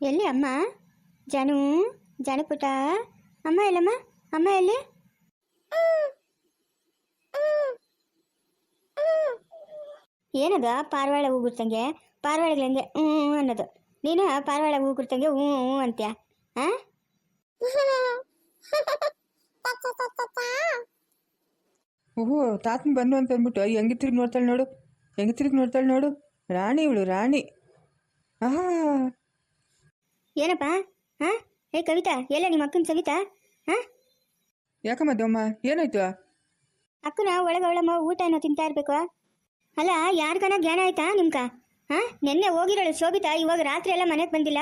ಎಲ್ಲಿ ಅಮ್ಮ? ಜನು ಜಾನು ಪುಟ ಅಮ್ಮ ಎಲ್ಲಮ್ಮ? ಅಮ್ಮ ಎಲ್ಲಿ? ಏನದ ಪಾರಿವಾಳ ಹೂ ಗುರ್ತಂಗೆ ಪಾರಿವಾಳಗಳು ಹೆಂಗೆ ಹ್ಞೂ ಹ್ಞೂ ಅನ್ನೋದು? ನೀನು ಪಾರಿವಾಳ ಹೂ ಗುರ್ತಂಗೆ ಹ್ಞೂ ಹ್ಞೂ ಅಂತ್ಯ? ಆ? ಓಹೋ, ತಾತನ ಬಂದು ಅಂತ ಅಂದ್ಬಿಟ್ಟು ಹೆಂಗೆ ತಿರುಗಿ ನೋಡ್ತಾಳೆ ನೋಡು? ಹೆಂಗೆ ತಿರುಗಿ ನೋಡ್ತಾಳೆ ನೋಡು? ರಾಣಿ ಇವಳು, ರಾಣಿ. ಆಹಾ. ಏನಪ್ಪ? ಹಾಂ? ಏ ಕವಿತಾ ಎಲ್ಲ ನಿಮ್ಮ ಅಕ್ಕನ ಸವಿತಾ? ಹಾಂ? ಯಾಕಮ್ಮ ದೊಮ್ಮ ಏನಾಯ್ತು? ಅಕ್ಕನ ಒಳಗೆ ಒಳಮ್ಮ ಊಟ ಏನೋ ತಿಂತಾ ಇರ್ಬೇಕು. ಅಲ್ಲ ಯಾರಿಗಾನ ಜ್ಞಾನ ಆಯ್ತಾ ನಿಮ್ಕ? ಹಾ? ನಿನ್ನೆ ಹೋಗಿರೋಳು ಶೋಭಿತಾ ಇವಾಗ ರಾತ್ರಿ ಎಲ್ಲ ಮನೆಗೆ ಬಂದಿಲ್ಲ.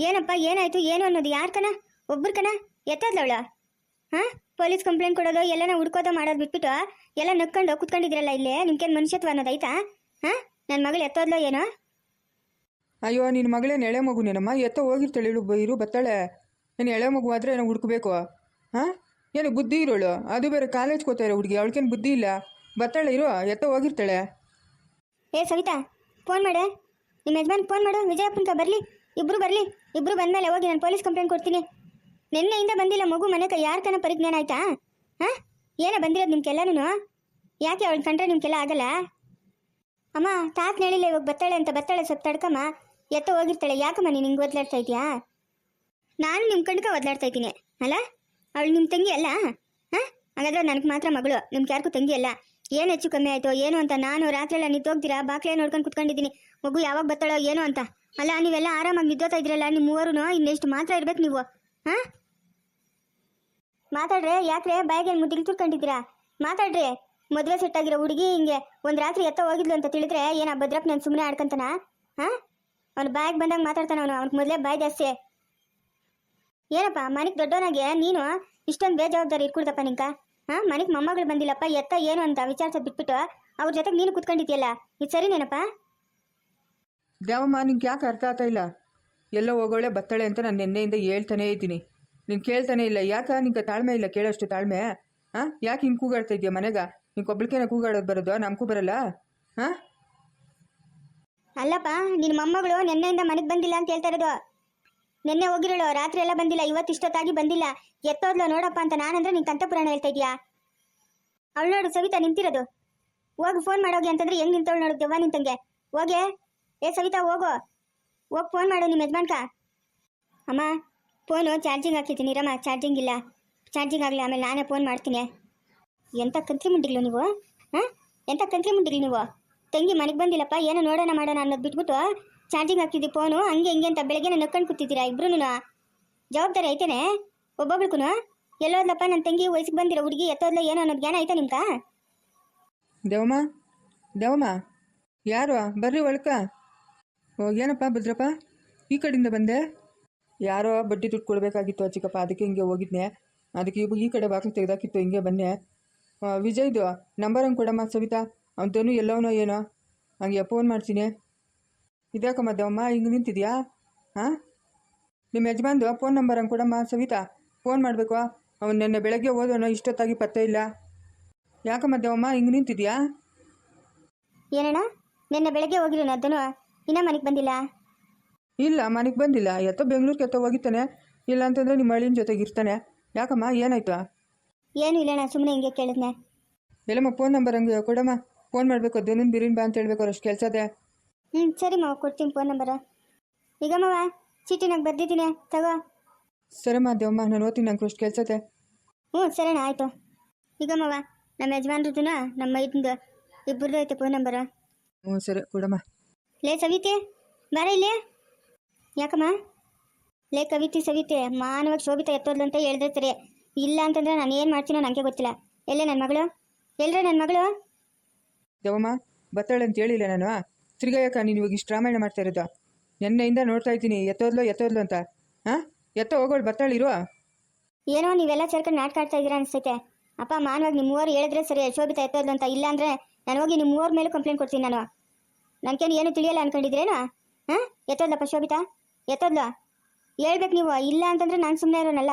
ಏನಪ್ಪ ಏನಾಯ್ತು ಏನು ಅನ್ನೋದು ಯಾರ್ಕನ? ಕಣ ಎತ್ತದ್ಲವಳ? ಹಾ? ಪೊಲೀಸ್ ಕಂಪ್ಲೇಂಟ್ ಕೊಡೋದು ಎಲ್ಲನ ಹುಡ್ಕೋದು ಮಾಡೋದು ಬಿಟ್ಬಿಟ್ಟು ಎಲ್ಲ ನಕ್ಕೊಂಡು ಕುತ್ಕೊಂಡಿದ್ರಲ್ಲ ಇಲ್ಲೇ ನಿಮ್ಗೇನು ಮನುಷ್ಯತ್ವ ಅನ್ನೋದು ಆಯ್ತಾ ಹಾ? ನನ್ನ ಮಗಳು ಎತ್ತೋದ್ಲೋ ಏನೋ? ಅಯ್ಯೋ ನಿನ್ನ ಮಗಳೇನು ಎಳೆ ಮಗು ನೀನಮ್ಮ? ಎತ್ತ ಹೋಗಿರ್ತಾಳೆ ಇಳು ಇರು ಬತ್ತಾಳೆ. ನೀನು ಎಳೆ ಮಗು ಆದರೆ ಏನೋ ಹುಡುಕ್ಬೇಕು. ಹಾಂ? ಏನು ಬುದ್ಧಿ ಇರೋಳು? ಅದು ಬೇರೆ ಕಾಲೇಜ್ ಹೋಗ್ತಾ ಇರೋ ಹುಡುಗಿ, ಅವಳಿಗೇನು ಬುದ್ಧಿ ಇಲ್ಲ? ಬತ್ತಾಳೆ ಇರು, ಎತ್ತ ಹೋಗಿರ್ತಾಳೆ. ಏ, ಸವಿತಾ ಫೋನ್ ಮಾಡು. ನಿಮ್ಮ ಯಜಮಾನ್ ಫೋನ್ ಮಾಡು. ವಿಜಯಪ್ಪಂತ ಬರಲಿ. ಇಬ್ಬರು ಬರಲಿ. ಇಬ್ಬರು ಬಂದಮೇಲೆ ಹೋಗಿ ನಾನು ಪೊಲೀಸ್ ಕಂಪ್ಲೇಂಟ್ ಕೊಡ್ತೀನಿ. ನಿನ್ನೆಯಿಂದ ಬಂದಿಲ್ಲ ಮಗು ಮನೆಗೆ ಯಾರ್ಕನ ಪರಿಜ್ಞಾನ ಆಯ್ತಾ? ಹಾಂ? ಏನೇ ಬಂದಿರೋದು ನಿಮ್ಗೆಲ್ಲನೂ ಯಾಕೆ ಅವಳು ಕಂಡ್ರೆ ನಿಮ್ಗೆಲ್ಲ ಆಗಲ್ಲ? ಅಮ್ಮ ತಾತ ಹೇಳಿಲ್ಲ ಇವಾಗ ಬತ್ತಾಳೆ ಅಂತ, ಬತ್ತಾಳೆ ಸ್ವಲ್ಪ ತಡ್ಕಮ್ಮ. ಎತ್ತ ಹೋಗಿರ್ತಾಳೆ? ಯಾಕಮ್ಮ ನೀನು ಹಿಂಗೆ ಒದ್ಲಾಡ್ತಾ ಇದೆಯಾ? ನಾನು ನಿಮ್ಮ ಕಣ್ಕ ಒದ್ಲಾಡ್ತಾ ಇದ್ದೀನಿ, ಅಲ್ಲ? ಅವಳು ನಿಮ್ಮ ತಂಗಿ ಅಲ್ಲ? ಹಾಂ? ಹಾಗಾದ್ರೆ ನನಗೆ ಮಾತ್ರ ಮಗಳು ನಿಮ್ಗೆ ಯಾರಿಗೂ ತಂಗಿ ಅಲ್ಲ? ಏನು ಹೆಚ್ಚು ಕಮ್ಮಿ ಆಯಿತು, ಏನು ಅಂತ ನಾನು ರಾತ್ರಿ ಎಲ್ಲ ನಿಂತೋಗ್ತೀರಾ? ಬಾಕ್ಲೇ ನೋಡ್ಕೊಂಡು ಕುತ್ಕೊಂಡಿದ್ದೀನಿ. ಮಗು ಯಾವಾಗ ಬತ್ತಾಳೋ ಏನು ಅಂತ. ಅಲ್ಲ, ನೀವೆಲ್ಲ ಆರಾಮಾಗಿ ನಿದ್ದೋತಾ ಇದ್ರಲ್ಲ ನಿಮ್ಮ ಮೂವರು ಇನ್ನೆಷ್ಟು ಮಾತ್ರ ಇರ್ಬೇಕು ನೀವು. ಹಾಂ? ಮಾತಾಡ್ರೆ, ಯಾಕ್ರೆ? ಬಾಯಿಗೆ ಮುದ್ದಿಗೆ ತಿಳ್ಕೊಂಡಿದ್ದೀರಾ? ಮಾತಾಡ್ರಿ. ಮದುವೆ ಸೆಟ್ಟಾಗಿರೋ ಹುಡುಗಿ ಹಿಂಗೆ ಒಂದು ರಾತ್ರಿ ಎತ್ತ ಹೋಗಿದ್ಲು ಅಂತ ತಿಳಿದ್ರೆ, ಏನ ಭದ್ರಪ್ಪ ನಾನು ಸುಮ್ಮನೆ ಆಡ್ಕೊಂತಾನ? ಹಾಂ? ಅವ್ನು ಬಾಯಿಗೆ ಬಂದಾಗ ಮಾತಾಡ್ತಾನೆ ಅವನು. ಅವನಿಗೆ ಮೊದಲೇ ಬಾಯಿ ಜಾಸ್ತಿ. ಏನಪ್ಪ, ಮನೆಗೆ ದೊಡ್ಡವನಾಗೆ ನೀನು? ಇಷ್ಟೊಂದು ಬೇಜವಾಬ್ದಾರಿ ಇಟ್ಕೊಡ್ತಪ್ಪ ನಿಂಕ. ಹಾಂ, ಮನೆಗೆ ಮೊಮ್ಮಗಳು ಬಂದಿಲ್ಲಪ್ಪ, ಎತ್ತ ಏನು ಅಂತ ವಿಚಾರಿಸೋದು ಬಿಟ್ಬಿಟ್ಟು ಅವ್ರ ಜೊತೆಗೆ ನೀನು ಕುತ್ಕೊಂಡಿದ್ಯಲ್ಲ? ಇದು ಸರಿನೇನಪ್ಪ? ದೇವಮ್ಮ ನಿಂಗೆ ಯಾಕೆ ಅರ್ಥ ಆಗ್ತಾ ಇಲ್ಲ? ಎಲ್ಲೋ ಹೋಗೋಳೆ ಬತ್ತಳೆ ಅಂತ ನಾನು ನಿನ್ನೆಯಿಂದ ಹೇಳ್ತಾನೇ ಇದ್ದೀನಿ. ನೀನು ಕೇಳ್ತಾನೆ ಇಲ್ಲ. ಯಾಕೆ? ನಿಂಗೆ ತಾಳ್ಮೆ ಇಲ್ಲ ಕೇಳೋಷ್ಟು ತಾಳ್ಮೆ? ಹಾಂ, ಯಾಕೆ ಹಿಂಗೆ ಕೂಗಾಡ್ತಾ ಇದೆಯಾ ಮನೆಗ? ನಿಂಗೆ ಒಬ್ಳಿಕೆನ ಕೂಗಾಡೋದು ಬರೋದು? ನಮಗೂ ಬರಲ್ಲ? ಹಾಂ? ಅಲ್ಲಪ್ಪ, ನಿನ್ನ ಮೊಮ್ಮಗಳು ನಿನ್ನೆಯಿಂದ ಮನೆಗೆ ಬಂದಿಲ್ಲ ಅಂತ ಹೇಳ್ತಾ ಇರೋದು. ನಿನ್ನೆ ಹೋಗಿರೋಳು, ರಾತ್ರಿ ಎಲ್ಲ ಬಂದಿಲ್ಲ, ಇವತ್ತು ಇಷ್ಟೊತ್ತಾಗಿ ಬಂದಿಲ್ಲ. ಎತ್ತೋದ್ಲು ನೋಡಪ್ಪ ಅಂತ ನಾನಂದ್ರೆ ನಿನ್ ಕಂತ ಪುರಾಣ ಹೇಳ್ತಾ ಇದೀಯಾ ಅವಳು ನೋಡು, ಸವಿತಾ ನಿಂತಿರೋದು. ಹೋಗಿ ಫೋನ್ ಮಾಡೋಗಿ ಅಂತಂದ್ರೆ ಹೆಂಗ್ ನಿಂತವಳು ನೋಡು ದೆವ್ವ ನಿಂತಂಗೆ ಹೋಗೆ. ಏ, ಸವಿತಾ, ಹೋಗೋ. ಹೋಗಿ ಫೋನ್ ಮಾಡು ನಿಮ್ಮ ಯಜಮಾನ್ಕ. ಅಮ್ಮ ಫೋನು ಚಾರ್ಜಿಂಗ್ ಹಾಕಿದ್ದೀನಿ ರಮ್ಮ ಚಾರ್ಜಿಂಗ್ ಇಲ್ಲ. ಚಾರ್ಜಿಂಗ್ ಆಗಲಿ, ಆಮೇಲೆ ನಾನೇ ಫೋನ್ ಮಾಡ್ತೀನಿ. ಎಂಥ ಕಂತ್ರಿ ಮುಂಡಿಗಳು ನೀವು, ಹಾಂ? ಎಂಥ ಕಂತ್ರಿ ಮುಂಡಿಗಳು ನೀವು? ತಂಗಿ ಮನೆಗೆ ಬಂದಿಲ್ಲಪ್ಪ, ಏನೋ ನೋಡೋಣ ಮಾಡೋಣ ಅನ್ನೋದು ಬಿಟ್ಬಿಟ್ಟು ಚಾರ್ಜಿಂಗ್ ಹಾಕಿದ್ದಿ ಫೋನು, ಹಂಗೆ ಹಿಂಗೆ ಅಂತ ಬೆಳಗ್ಗೆ ನಕ್ಕೊಂಡು ಕೂತಿದ್ದೀರಾ ಇಬ್ರು ಜವಾಬ್ದಾರಿ ಐತೇನೆ? ಒಬ್ಬೊಬ್ರಿಗೂ ಎಲ್ಲೋದ್ಲಪ್ಪ ನನ್ನ ತಂಗಿ ವಯಸ್ಸಿಗೆ ಬಂದಿರೋ ಹುಡುಗಿ ಎತ್ತೋದ್ಲ ಏನೋ ಅನ್ನೋದು ಜ್ಞಾನ ಐತಾ ನಿಮ್ಗೆ? ದೇವಮ್ಮ ದೇವಮ್ಮ, ಯಾರು? ಬರ್ರಿ ಒಳಕ. ಓ, ಏನಪ್ಪ ಭದ್ರಪ್ಪ? ಈ ಕಡೆಯಿಂದ ಬಂದೆ? ಯಾರೋ ಬಡ್ಡಿ ದುಡ್ಡು ಕೊಡಬೇಕಾಗಿತ್ತು ಚಿಕ್ಕಪ್ಪ, ಅದಕ್ಕೆ ಹಿಂಗೆ ಹೋಗಿದ್ನೆ. ಅದಕ್ಕೆ ಈ ಕಡೆ ಬಾಗಿಲು ತೆಗೆದಾಕಿತ್ತು, ಹಿಂಗೆ ಬನ್ನೆ ವಿಜಯ್ದು, ನಂಬರ್ ಹಂಗೆ ಕೊಡಮ್ಮ ಸವಿತಾ? ಅವನು ಎಲ್ಲವನೋ ಏನೋ. ಹಂಗೆ ಫೋನ್ ಮಾಡ್ತೀನಿ. ಇದ್ಯಾಕಮ್ಮ ದೇವಮ್ಮ ಹಿಂಗೆ ನಿಂತಿದ್ಯಾ? ಹಾಂ? ನಿಮ್ಮ ಯಜಮಾನ್ದು ಫೋನ್ ನಂಬರ್ ಹಂಗೆ ಕೊಡಮ್ಮ ಸವಿತಾ. ಫೋನ್ ಮಾಡಬೇಕು. ಅವನು ನಿನ್ನೆ ಬೆಳಗ್ಗೆ ಹೋದವನೋ ಇಷ್ಟೊತ್ತಾಗಿ ಪತ್ತೆ ಇಲ್ಲ. ಯಾಕಮ್ಮ ದೇವಮ್ಮ ಹಿಂಗೆ ನಿಂತಿದ್ಯಾ? ಏನಣ್ಣ? ನಿನ್ನೆ ಬೆಳಗ್ಗೆ ಹೋಗಿರೋಣ ಅದನ್ನು ಇನ್ನೂ ಮನೆಗೆ ಬಂದಿಲ್ಲ? ಇಲ್ಲ ಮನೆಗೆ ಬಂದಿಲ್ಲ. ಎತ್ತೋ ಬೆಂಗಳೂರಿಗೆ ಎತ್ತೋ ಹೋಗಿತ್ತಾನೆ ಇಲ್ಲ ಅಂತಂದರೆ ನಿಮ್ಮ ಹಳ್ಳಿನ ಜೊತೆಗೆ ಇರ್ತಾನೆ. ಯಾಕಮ್ಮ ಏನಾಯ್ತು? ಏನು ಇಲ್ಲಣ್ಣ ಸುಮ್ಮನೆ ಹಿಂಗೆ ಕೇಳಿದ್ನೆ. ಎಲ್ಲಮ್ಮ ಫೋನ್ ನಂಬರ್ ಹಂಗೆ ಕೊಡಮ್ಮ. ಫೋನ್ ಮಾಡಬೇಕು ದಿನದ ಬಿರಿನ್ ಬಾ ಅಂತ ಹೇಳ್ಬೇಕು ಅಷ್ಟು ಕೆಲಸ ಅದೇ ಹ್ಞೂ ಸರಿ ಮಾವ ಕೊಡ್ತೀನಿ ಫೋನ್ ನಂಬರ. ಈಗ ಮಾವ ನಂಗೆ ಬರ್ದಿದ್ದೀನಿ ತಗೋ. ಸರಮ್ಮ ದೇವಮ್ಮ ನಾನು ಓದ್ತೀನಿ ನಂಗೆ ಅಷ್ಟು ಕೆಲಸ ಅದೇ ಹ್ಞೂ ಸರಿ ಆಯಿತು. ಈಗ ಮಾವ ನಮ್ಮ ಯಜಮಾನ್ರದ್ದು ನಮ್ಮ ಇದ್ದ ಇಬ್ಬರದ್ದು ಐತೆ ಫೋನ್ ನಂಬರ. ಹ್ಞೂ ಸರಿ ಕೊಡಮ್ಮ. ಲೇ ಸವಿತೆ ಬಾರ ಇಲ್ಲಿ. ಯಾಕಮ್ಮ? ಲೇ ಕವಿತೆ ಸವಿತೆ ಮಾನವಾಗಿ ಶೋಭಿತ ಎತ್ತೋದ್ಲು ಅಂತ ಹೇಳಿದ್ರೆ ಸರಿ. ಇಲ್ಲ ಅಂತಂದ್ರೆ ನಾನು ಏನು ಮಾಡ್ತೀನೋ ನನಗೆ ಗೊತ್ತಿಲ್ಲ. ಎಲ್ಲೇ ನನ್ನ ಮಗಳು? ಎಲ್ಲರೇ ನನ್ನ ಮಗಳು? ದೇವಮ್ಮ ಬತ್ತಾಳೆ ಅಂತ ಹೇಳಿಲ್ಲ ನಾನು. ತಿರ್ಗಾಯಕ ನೀನು ಇವಾಗ ಇಷ್ಟು ರಾಮಾಯಣ ಮಾಡ್ತಾ ಇರೋದು. ನಿನ್ನೆಯಿಂದ ನೋಡ್ತಾ ಇದ್ದೀನಿ. ಎತ್ತೋದ್ಲೋ ಎತ್ತೋದ್ಲೋ ಅಂತ. ಹಾಂ? ಎತ್ತ ಹೋಗೋಳು ಬತ್ತಾಳಿರು ಏನೋ ನೀವೆಲ್ಲ ಸೇರ್ಕೊಂಡು ನಾಟ್ ಆಡ್ತಾ ಇದ್ದೀರಾ ಅನ್ಸುತ್ತೆ. ಅಪ್ಪ ಮಾನವಾಗಿ ನಿಮ್ಮ ಮೂವರು ಹೇಳಿದ್ರೆ ಸರಿ ಶೋಭಿತ ಎತ್ತೋದ್ಲು ಅಂತ. ಇಲ್ಲ ಅಂದ್ರೆ ನಾನು ಹೋಗಿ ನಿಮ್ಮ ಮೂವರ ಮೇಲೆ ಕಂಪ್ಲೇಂಟ್ ಕೊಡ್ತೀನಿ ನಾನು. ನನಗೇನು ಏನು ತಿಳಿಯಲ್ಲ ಅನ್ಕೊಂಡಿದ್ರೇನು ಹಾಂ? ಎತ್ತೋದ್ಲಪ್ಪ ಶೋಭಿತಾ? ಎತ್ತೋದ್ಲು? ಹೇಳ್ಬೇಕು ನೀವು. ಇಲ್ಲ ಅಂತಂದ್ರೆ ನಾನು ಸುಮ್ಮನೆ ಇರೋನಲ್ಲ.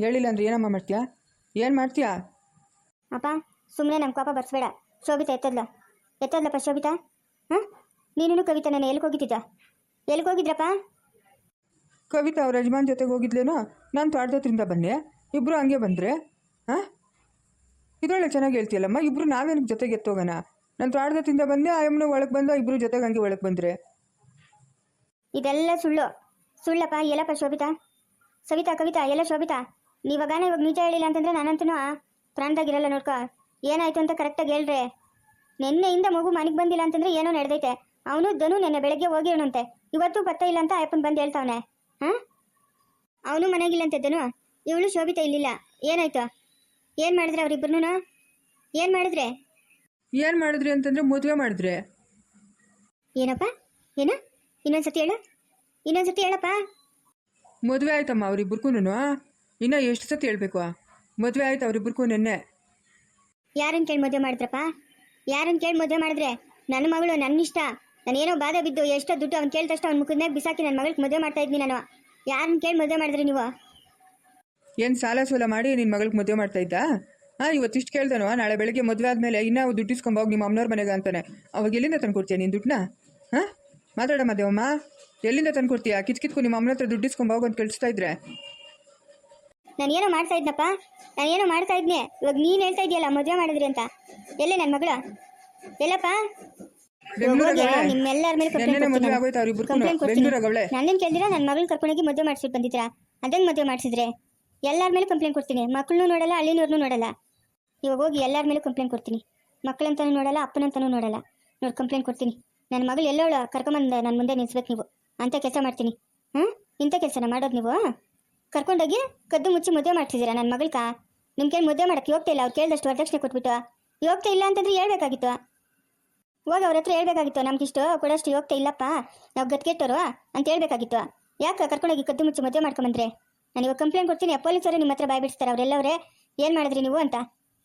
ಹೇಳಿಲ್ಲ ಅಂದ್ರೆ ಏನಮ್ಮ ಮಾಡ್ತೀಯಾ? ಏನು ಮಾಡ್ತೀಯಾ? ಅಪ್ಪ ಸುಮ್ಮನೆ ನಮ್ಮ ಕೋಪ ಬರ್ಸ್ಬೇಡ. ಶೋಭಿತಾ ಎತ್ತಲ್ಲ ಎತ್ತದ್ಲಪ್ಪ ಶೋಭಿತಾ? ಹಾಂ? ನೀನು ಕವಿತಾ ನಾನು ಎಲ್ಲಿಗೆ ಹೋಗಿದ್ದಿದ್ದ? ಎಲ್ಲಿಗೆ ಹೋಗಿದ್ರಪ್ಪ? ಕವಿತಾ ಅವ್ರ ಯಜಮಾನ್ ಜೊತೆಗೆ ಹೋಗಿದ್ಲೇನೋ? ನಾನು ತೋಟದತ್ರಿಂದ ಬನ್ನಿ. ಇಬ್ಬರು ಹಂಗೆ ಬಂದರೆ? ಹಾಂ? ಇದೊಳ್ಳೆ ಚೆನ್ನಾಗಿ ಹೇಳ್ತೀಯಲ್ಲಮ್ಮ? ಇಬ್ಬರು ನಾವೇನು ಜೊತೆಗೆ ಎತ್ತೋಗೋಣ? ನಾನು ತೋಟದತ್ತಿಂದ ಬಂದೆ ಆ ಯಮ್ಮನ ಒಳಗೆ ಬಂದು ಇಬ್ಬರು ಜೊತೆಗೆ ಹಂಗೆ ಒಳಗೆ ಬಂದರೆ. ಇದೆಲ್ಲ ಸುಳ್ಳು. ಸುಳ್ಳಪ್ಪ ಎಲ್ಲಪ್ಪ ಶೋಭಿತಾ? ಸವಿತಾ ಕವಿತಾ ಎಲ್ಲ ಶೋಭಿತಾ? ನೀವಾಗಾನ ಇವಾಗ ನಿಜ ಹೇಳಿಲ್ಲ ಅಂತಂದ್ರೆ ನಾನಂತೂ ಪ್ರಾಣದಾಗಿರಲ್ಲ ನೋಡ್ಕೊ. ಏನಾಯ್ತು ಅಂತ ಕರೆಕ್ಟಾಗಿ ಹೇಳ್ರೆ. ನಿನ್ನೆಯಿಂದ ಮಗು ಮನೆಗೆ ಬಂದಿಲ್ಲ ಅಂತಂದ್ರೆ ಏನೋ ನಡೆದೈತೆ. ಅವನು ಧನು ನೆನ್ನೆ ಬೆಳಗ್ಗೆ ಹೋಗಿರೋಣಂತೆ. ಇವತ್ತು ಬತ್ತ ಇಲ್ಲ ಅಂತ ಅಯ್ಯಪ್ಪನ್ ಬಂದು ಹೇಳ್ತಾವನೆ. ಹಾಂ? ಅವನು ಮನೆಗಿಲ್ಲಂತೆ ಧನು. ಇವಳು ಶೋಭಿತ ಇಲ್ಲಿಲ್ಲ. ಏನಾಯ್ತು? ಏನು ಮಾಡಿದ್ರೆ ಅವ್ರಿಬ್ರು ಏನು ಮಾಡಿದ್ರೆ? ಏನು ಮಾಡಿದ್ರಿ ಅಂತಂದರೆ ಮದುವೆ ಮಾಡಿದ್ರೆ. ಏನಪ್ಪ? ಏನ? ಇನ್ನೊಂದ್ಸತಿ ಹೇಳು. ಇನ್ನೊಂದ್ಸತಿ ಹೇಳಪ್ಪ. ಮದುವೆ ಆಯ್ತಮ್ಮ ಅವ್ರಿಬ್ರಿಗೂ ಇನ್ನೂ ಎಷ್ಟು ಸತಿ ಹೇಳ್ಬೇಕು? ಮದುವೆ ಆಯ್ತು ಅವರಿಬ್ಬರಿಗೂ ನೆನ್ನೆ. ಯಾರನ್ನ ಕೇಳಿ ಮದುವೆ ಮಾಡಿದ್ರಪ್ಪ? ಯಾರನ್ನು ಕೇಳಿ ಮದುವೆ ಮಾಡಿದ್ರೆ? ನನ್ನ ಮಗಳು ನನ್ನ ಇಷ್ಟ ನಾನೇನೋ ಬಾಧೆ ಬಿದ್ದು ಎಷ್ಟೋ ದುಡ್ಡು ಅವ್ನು ಕೇಳಿದಷ್ಟು ಅವ್ನ ಮುಖದ ಮ್ಯಾಗ ಬಿಸಾಕಿ ನನ್ನ ಮಗಳಿಗೆ ಮದುವೆ ಮಾಡ್ತಾ ಇದ್ದೀನಿ ನಾನು. ಯಾರನ್ನ ಕೇಳಿ ಮದುವೆ ಮಾಡಿದ್ರಿ ನೀವು? ಏನು ಸಾಲ ಸೂಲ ಮಾಡಿ ನಿನ್ನ ಮಗಳಿಗೆ ಮದುವೆ ಮಾಡ್ತಾ ಇದ್ದ? ಹಾಂ ಇವತ್ತಿಷ್ಟು ಕೇಳ್ದನೋ? ನಾಳೆ ಬೆಳಗ್ಗೆ ಮದುವೆ ಆದಮೇಲೆ ಇನ್ನೂ ದುಡ್ಡು ಇಸ್ಕೊಂಬೋಗಿ ನಿಮ್ಮ ಅಮ್ಮನವ್ರ ಮನೆಗೆ ಅಂತಾನೆ. ಅವಾಗ ಎಲ್ಲಿಂದ ತಂದು ಕೊಡ್ತೀಯ ನೀನು ದುಡ್ಡನ್ನ ಹಾಂ? ಮಾತಾಡಮ್ಮ ದೇವಮ್ಮ. ಎಲ್ಲಿಂದ ತಂದು ಕೊಡ್ತೀಯಾ? ಕಿತ್ಕಿತ್ಕು ನಿಮ್ಮ ಅಮ್ಮನ ಹತ್ರ ದುಡ್ಡು ಇಸ್ಕೊಂಬೋಗು ಅಂತ ಕಳಿಸ್ತಾ ಇದ್ರೆ. ನಾನು ಏನೋ ಮಾಡ್ತಾ ಇದ್ನಪ್ಪ. ನಾನು ಏನೋ ಮಾಡ್ತಾ ಇದ್ನೆ. ಇವಾಗ ನೀನು ಹೇಳ್ತಾ ಇದೆಯಲ್ಲ ಮದುವೆ ಮಾಡಿದ್ರಿ ಅಂತ. ಎಲ್ಲೇ ನನ್ನ ಮಗಳು? ಎಲ್ಲಪ್ಪ? ನಿಮ್ಮೆಲ್ಲರ ಮೇಲೆ ಕಂಪ್ಲೇಂಟ್ ಕೊಡ್ತೀನಿ. ನನ್ನೇನು ಕೇಳಿದಿರಾ? ನನ್ನ ಮಗಳನ್ನ ಕರ್ಕೊಂಡೋಗಿ ಮದುವೆ ಮಾಡಿಸ್ಬಿಟ್ಟು ಬಂದಿದ್ರಾ ಅದನ್ನ ಮದುವೆ ಮಾಡಿಸಿದ್ರೆ? ಎಲ್ಲರ ಮೇಲೆ ಕಂಪ್ಲೇಂಟ್ ಕೊಡ್ತೀನಿ. ಮಕ್ಕಳನ್ನೂ ನೋಡಲ್ಲ ಹಳ್ಳಿನವ್ರನ್ನೂ ನೋಡಲ್ಲ. ಇವಾಗ ಹೋಗಿ ಎಲ್ಲರ ಮೇಲೆ ಕಂಪ್ಲೇಂಟ್ ಕೊಡ್ತೀನಿ. ಮಕ್ಕಳಂತನೂ ನೋಡಲ್ಲ ಅಪ್ಪನಂತಾನು ನೋಡಲ್ಲ. ನೋಡಿ ಕಂಪ್ಲೇಂಟ್ ಕೊಡ್ತೀನಿ. ನನ್ನ ಮಗಳು ಎಲ್ಲೋಳು ಕರ್ಕೊಂಬಂದು ನನ್ನ ಮುಂದೆ ನಿಲ್ಸ್ಬೇಕು ನೀವು. ಅಂತ ಕೆಲಸ ಮಾಡ್ತೀನಿ. ಹಾಂ ಇಂಥ ಕೆಲಸನ ಮಾಡೋದು ನೀವು? ಕರ್ಕೊಂಡೋಗಿ ಕದ್ದು ಮುಚ್ಚಿ ಮದುವೆ ಮಾಡ್ತಿದ್ದೀರಾ ನನ್ನ ಮಗಳ್ಕ ನಿಮ್ಗೇನು ಮದುವೆ ಮಾಡಕ್ಕೆ ಹೋಗ್ತಾ ಇಲ್ಲ? ಅವ್ರು ಕೇಳಿದಷ್ಟು ವರದಕ್ಷಿಣೆ ಕೊಟ್ಬಿಟ್ಟು. ಹೋಗ್ತಾ ಇಲ್ಲ ಅಂತಂದ್ರೆ ಹೇಳ್ಬೇಕಾಗಿತ್ತು. ಹೋಗಿ ಅವ್ರ ಹತ್ರ ಹೇಳ್ಬೇಕಾಗಿತ್ತು, ನಮ್ಗಿಷ್ಟು ಕೊಡೋಷ್ಟು ಹೋಗ್ತಾ ಇಲ್ಲಪ್ಪ, ನಾವು ಗದ್ಗೆಟ್ಟೋರು ಅಂತ ಹೇಳ್ಬೇಕಾಗಿತ್ತು. ಯಾಕೆ ಕರ್ಕೊಂಡೋಗಿ ಕದ್ದು ಮುಚ್ಚಿ ಮದುವೆ ಮಾಡ್ಕೊಂಬಂದ್ರೆ? ನಾನು ಇವಾಗ ಕಂಪ್ಲೇಂಟ್ ಕೊಡ್ತೀನಿ ಪೊಲೀಸರು ನಿಮ್ಮ ಹತ್ರ ಬಾಯ್ ಬಿಡಿಸ್ತಾರೆ ಅವರೆಲ್ಲವರೇ ಏನು ಮಾಡಿದ್ರಿ ನೀವು ಅಂತ?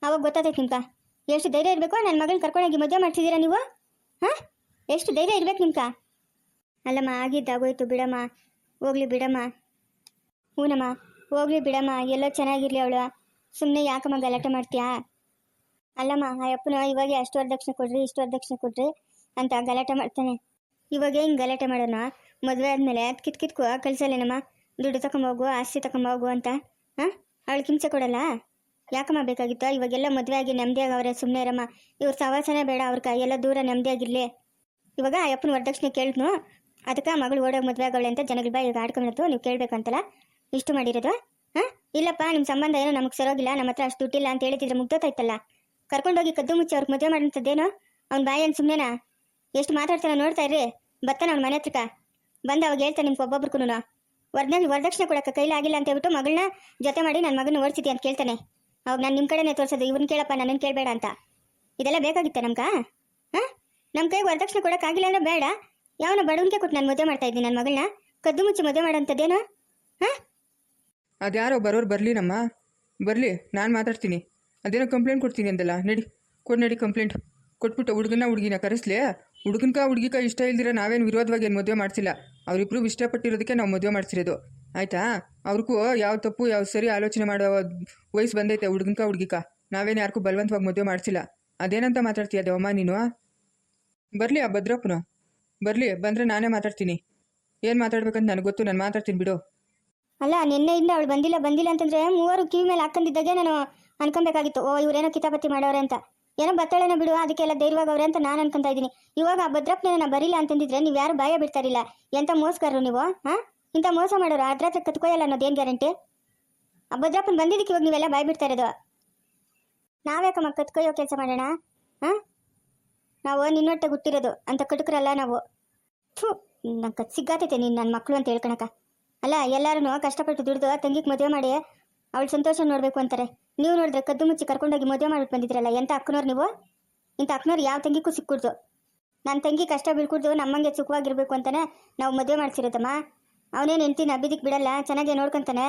ಅವಾಗ ಗೊತ್ತಾಯ್ತು ನಿಮ್ಗೆ. ಎಷ್ಟು ಧೈರ್ಯ ಇರಬೇಕು ನನ್ನ ಮಗಳನ್ನ ಕರ್ಕೊಂಡೋಗಿ ಮದುವೆ ಮಾಡ್ತಿದ್ದೀರಾ ನೀವು? ಹಾಂ? ಎಷ್ಟು ಧೈರ್ಯ ಇರ್ಬೇಕು ನಿಮ್ಗೆ? ಅಲ್ಲಮ್ಮ, ಆಗಿದ್ದಾಗೋಯ್ತು ಬಿಡಮ್ಮ. ಹೋಗ್ಲಿ ಬಿಡಮ್ಮ. ಹೂನಮ್ಮ ಹೋಗ್ಲಿ ಬಿಡಮ್ಮ, ಎಲ್ಲೋ ಚೆನ್ನಾಗಿರ್ಲಿ ಅವಳು. ಸುಮ್ಮನೆ ಯಾಕಮ್ಮ ಗಲಾಟೆ ಮಾಡ್ತೀಯಾ? ಅಲ್ಲಮ್ಮ, ಆ ಅಪ್ಪನ ಇವಾಗ ಅಷ್ಟು ವರದಕ್ಷಿಣೆ ಕೊಡ್ರಿ, ಇಷ್ಟು ವರದಕ್ಷಿಣೆ ಕೊಡ್ರಿ ಅಂತ ಗಲಾಟೆ ಮಾಡ್ತಾನೆ. ಇವಾಗ ಹೆಂಗೆ ಗಲಾಟೆ ಮಾಡೋಣ? ಮದುವೆ ಆದಮೇಲೆ ಕಿತ್ ಕಿತ್ಕೋ ಕಳ್ಸಲ್ಲೇನಮ್ಮ ದುಡ್ಡು ತಗೊಂಬೋಗು ಆಸ್ತಿ ತಕೊಂಬೋಗು ಅಂತ. ಹಾಂ? ಅವಳು ಹಿಂಸೆ ಕೊಡಲ್ಲ? ಯಾಕಮ್ಮ ಬೇಕಾಗಿತ್ತು? ಇವಾಗೆಲ್ಲ ಮದುವೆ ಆಗಿ ನೆಮ್ಮದಿಯಾಗವ್ರೆ ಸುಮ್ಮನೆ ಇರಮ್ಮ. ಇವ್ರ ಸವಾಸನೆ ಬೇಡ, ಅವ್ರ ಎಲ್ಲ ದೂರ ನೆಮ್ಮದಿಯಾಗಿರ್ಲಿ. ಇವಾಗ ಆ ಅಪ್ಪನ ವರದಕ್ಷಿಣೆ ಕೇಳಿದ್ನು? ಅದಕ್ಕೆ ಮಗಳು ಓಡೋಗಿ ಮದುವೆ ಆಗೋಳೆ ಅಂತ ಜನಗಳ ಬಾಯಿ ಈಗ ಆಡ್ಕೊಂಡ್ತು ನೀವು ಕೇಳಬೇಕಂತಲ್ಲ? ಇಷ್ಟು ಮಾಡಿರೋದು? ಹಾಂ? ಇಲ್ಲಪ್ಪ ನಿಮ್ಮ ಸಂಬಂಧ ಏನೋ ನಮಗೆ ಸರೋಗಿಲ್ಲ ನಮ್ಮ ಹತ್ರ ಅಷ್ಟು ದುಡ್ಡಿಲ್ಲ ಅಂತ ಹೇಳಿದ್ರೆ ಮುಗ್ದೋತಾಯ್ತಲ್ಲ ಕರ್ಕೊಂಡೋಗಿ ಕದ್ದು ಮುಚ್ಚಿ ಅವ್ರಿಗೆ ಮದುವೆ ಮಾಡೋಂಥದ್ದೇನೋ ಅವ್ನ್ ಬಾಯಿ ಏನು ಸುಮ್ಮನೆನಾ ಎಷ್ಟು ಮಾತಾಡ್ತಾನೆ ನೋಡ್ತಾ ಇರ್ರಿ. ಬರ್ತಾನೆ ಅವ್ನ ಮನೆ ಹತ್ರಕ ಬಂದು ಅವಾಗ ಹೇಳ್ತಾನೆ ನಿಮ್ಗೆ ಒಬ್ಬೊಬ್ರಿಗೂ ವರ್ದ ವರದಕ್ಷಿಣೆ ಕೊಡಕ್ಕೆ ಕೈಲಿ ಆಗಿಲ್ಲ ಅಂತ ಹೇಳ್ಬಿಟ್ಟು ಮಗಳನ್ನ ಜೊತೆ ಮಾಡಿ ನನ್ನ ಮಗನ ಓಡಿಸಿದ್ದೆ ಅಂತ ಕೇಳ್ತಾನೆ. ಅವಾಗ ನಾನು ನಿಮ್ಮ ಕಡೆನೇ ತೋರಿಸೋದು ಇವ್ರನ್ನ ಕೇಳಪ್ಪ ನನ್ನನ್ನು ಕೇಳಬೇಡ ಅಂತ. ಇದೆಲ್ಲ ಬೇಕಾಗಿತ್ತ ನಮ್ಗೆ? ಹಾಂ? ನಮ್ಮ ಕೈಗೆ ವರದಕ್ಷಿಣೆ ಆಗಿಲ್ಲ ಅಂದ್ರೆ ಬೇಡ. ಯಾವನ ಬಡವನಿಗೆ ಕೊಟ್ಟು ನಾನು ಮದುವೆ ಮಾಡ್ತಾ ಇದ್ದೀನಿ ನನ್ನ ಮಗಳನ್ನ. ಕದ್ದು ಮುಚ್ಚಿ ಮದುವೆ ಮಾಡೋಂಥದ್ದೇನೋ? ಹಾಂ? ಅದ್ಯಾರೋ ಬರೋರು ಬರಲಿನಮ್ಮ. ಬರಲಿ, ನಾನು ಮಾತಾಡ್ತೀನಿ. ಅದೇನೋ ಕಂಪ್ಲೇಂಟ್ ಕೊಡ್ತೀನಿ ಅಂದಲ್ಲ, ನಡಿ, ಕೊಡು ನಡಿ ಕಂಪ್ಲೇಂಟ್ ಕೊಟ್ಬಿಟ್ಟು ಹುಡುಗನ ಹುಡುಗಿನ ಕರೆಸ್ಲಿ? ಹುಡುಗನ್ಕ ಹುಡುಗಿಕ ಇಷ್ಟ ಇಲ್ದಿರ ನಾವೇನು ವಿರೋಧವಾಗಿ ಏನು ಮದುವೆ ಮಾಡಿಸಿಲ್ಲ. ಅವರಿಬ್ರು ಇಷ್ಟಪಟ್ಟಿರೋದಕ್ಕೆ ನಾವು ಮದುವೆ ಮಾಡಿಸಿರೋದು. ಆಯಿತಾ? ಅವ್ರಿಗೂ ಯಾವ ತಪ್ಪು, ಯಾವ ಸರಿ ಆಲೋಚನೆ ಮಾಡೋ ವಯಸ್ಸು ಬಂದೈತೆ ಹುಡುಗನ್ಕ ಹುಡುಗಿಕ. ನಾವೇನು ಯಾರಿಗೂ ಬಲವಂತವಾಗಿ ಮದುವೆ ಮಾಡಿಸಿಲ್ಲ. ಅದೇನಂತ ಮಾತಾಡ್ತೀಯ ದೇವಮ್ಮ ನೀನು? ಬರಲಿ ಆ ಭದ್ರಪ್ಪನು. ಬರಲಿ, ಬಂದರೆ ನಾನೇ ಮಾತಾಡ್ತೀನಿ. ಏನು ಮಾತಾಡ್ಬೇಕಂತ ನನಗೆ ಗೊತ್ತು, ನಾನು ಮಾತಾಡ್ತೀನಿ ಬಿಡು. ಅಲ್ಲ, ನಿನ್ನೆಯಿಂದ ಅವಳು ಬಂದಿಲ್ಲ ಬಂದಿಲ್ಲ ಅಂತಂದ್ರೆ ಮೂವರು ಕಿವಿ ಮೇಲೆ ಹಾಕೊಂಡಿದ್ದಾಗೆ ನಾನು ಅನ್ಕೊಬೇಕಾಗಿತ್ತು, ಓ, ಇವರೇನೋ ಕಿತಾಪತಿ ಮಾಡೋರೆ ಅಂತ. ಏನೋ ಬತ್ತಳೇನೋ ಬಿಡು, ಅದಕ್ಕೆಲ್ಲ ಧೈರ್ಯವಾಗಿ ಅಂತ ನಾನು ಅನ್ಕೊಂತ ಇದ್ದೀನಿ. ಇವಾಗ ಆ ಭದ್ರಪ್ಪನ ಬರಿಲ್ಲ ಅಂತಂದಿದ್ರೆ ನೀವು ಯಾರು ಭಯ ಬಿಡ್ತಾರಿಲ್ಲ. ಎಂತ ಮೋಸ್ಕರ್ರು ನೀವು, ಹಾ? ಇಂಥ ಮೋಸ ಮಾಡೋರು ಅದ್ರ ಹತ್ರ ಕತ್ಕೊಯಲ್ಲ ಅನ್ನೋದೇನು ಗ್ಯಾರಂಟಿ? ಆ ಭದ್ರಪ್ಪನ ಬಂದಿದ್ದಕ್ಕೆ ಇವಾಗ ನೀವೆಲ್ಲ ಭಯ ಬಿಡ್ತಾ ಇರೋದು. ನಾವ್ಯಾಕಮ್ಮ ಕತ್ಕೊಯ್ಯೋ ಕೆಲಸ ಮಾಡೋಣ, ಹಾ? ನಾವು ನಿನ್ನೊಟ್ಟೆ ಹುಟ್ಟಿರೋದು ಅಂತ ಕಟುಕರಲ್ಲ ನಾವು. ಥೂ, ನಂಗೆ ಸಿಗ್ಗಾತೈತೆ ನೀನು ನನ್ನ ಮಕ್ಕಳು ಅಂತ ಹೇಳ್ಕೊಳಕ ಅಲ್ಲ ಎಲ್ಲರೂ ಕಷ್ಟಪಟ್ಟು ದುಡ್ದು ತಂಗಿಗೆ ಮದುವೆ ಮಾಡಿ ಅವಳು ಸಂತೋಷ ನೋಡಬೇಕು ಅಂತಾರೆ. ನೀವು ನೋಡಿದ್ರೆ ಕದ್ದು ಮುಚ್ಚಿ ಕರ್ಕೊಂಡೋಗಿ ಮದುವೆ ಮಾಡ್ಬಿಟ್ಟು ಬಂದಿದ್ರಲ್ಲ, ಎಂತ ಅಕ್ಕನವ್ರು ನೀವು? ಇಂಥ ಅಕ್ಕನವ್ರು ಯಾವ ತಂಗಿಗೂ ಸಿಕ್ಕುಡ್ದು ನನ್ನ ತಂಗಿ ಕಷ್ಟ ಬೀಳ್ಕೂಡ್ದು ನಮ್ಮಂಗೆ ಸುಖವಾಗಿರ್ಬೇಕು ಅಂತಾನೆ ನಾವು ಮದುವೆ ಮಾಡ್ಸಿರೋದಮ್ಮ. ಅವನೇನು ಹೆಂಡ್ತಿನ ಅಬ್ಬಿದಿಕ್ ಬಿಡಲ್ಲ, ಚೆನ್ನಾಗೆ ನೋಡ್ಕೊಂತಾನೆ.